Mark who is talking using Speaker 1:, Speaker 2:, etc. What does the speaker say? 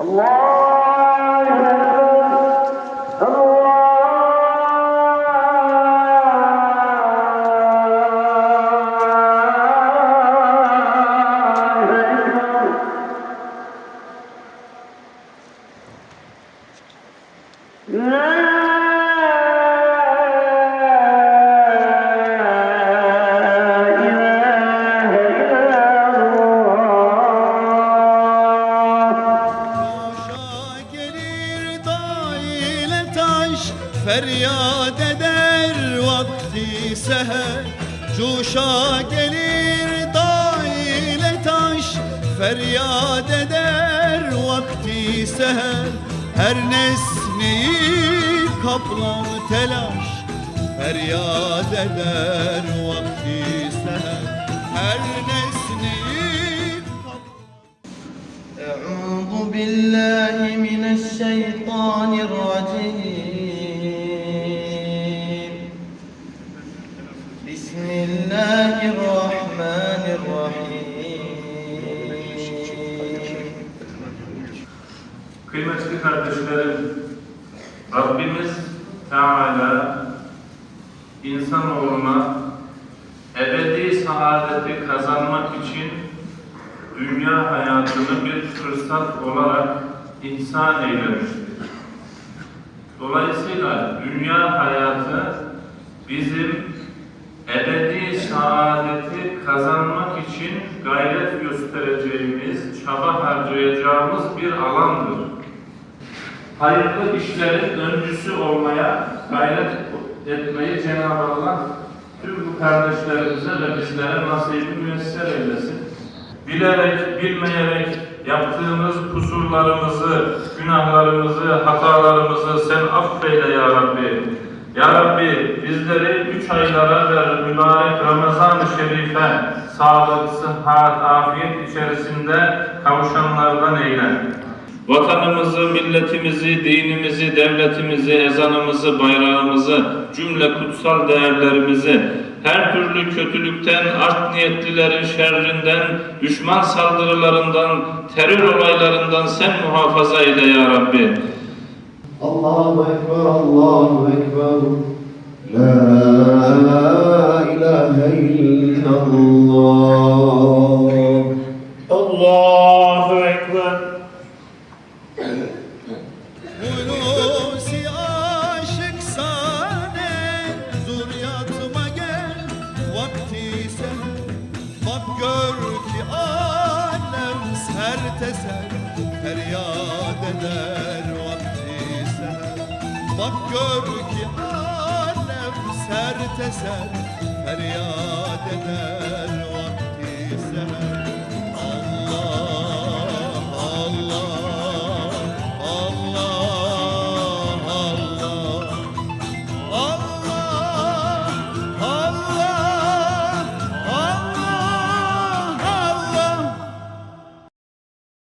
Speaker 1: الله.
Speaker 2: Taş Feryat eder vakti seher. Cuşa gelir dağ ile taş Feryat eder vakti seher. Her nesneyi kaplar telaş Feryat eder vakti seher. Her
Speaker 3: Kıymetli kardeşlerim, Rabbimiz Teala insanoğluna ebedi saadeti kazanmak için dünya hayatını bir fırsat olarak ihsan eylemiştir. Dolayısıyla dünya hayatı bizim ebedi saadeti kazanmak için gayret göstereceğimiz, çaba harcayacağımız bir alandır. Hayırlı işlerin öncüsü olmaya gayret etmeyi Cenab-ı Allah tüm bu kardeşlerimize ve bizlere nasibi müyesser eylesin. Bilerek, bilmeyerek yaptığımız kusurlarımızı, günahlarımızı, hatalarımızı sen affeyle ya Rabbi. Ya Rabbi bizleri üç aylara ver mübarek Ramazan-ı Şerife sağlık, sıhhat, afiyet içerisinde kavuşanlardan eyle. Vatanımızı, milletimizi, dinimizi, devletimizi, ezanımızı, bayrağımızı, cümle kutsal değerlerimizi, her türlü kötülükten, art niyetlilerin şerrinden, düşman saldırılarından, terör olaylarından sen muhafaza eyle ya Rabbi.
Speaker 2: Allahu Ekber, Allahu Ekber. La ilahe illallah. Eder vakti seher Bak gör ki alem serte ser Feryat eder vakti seher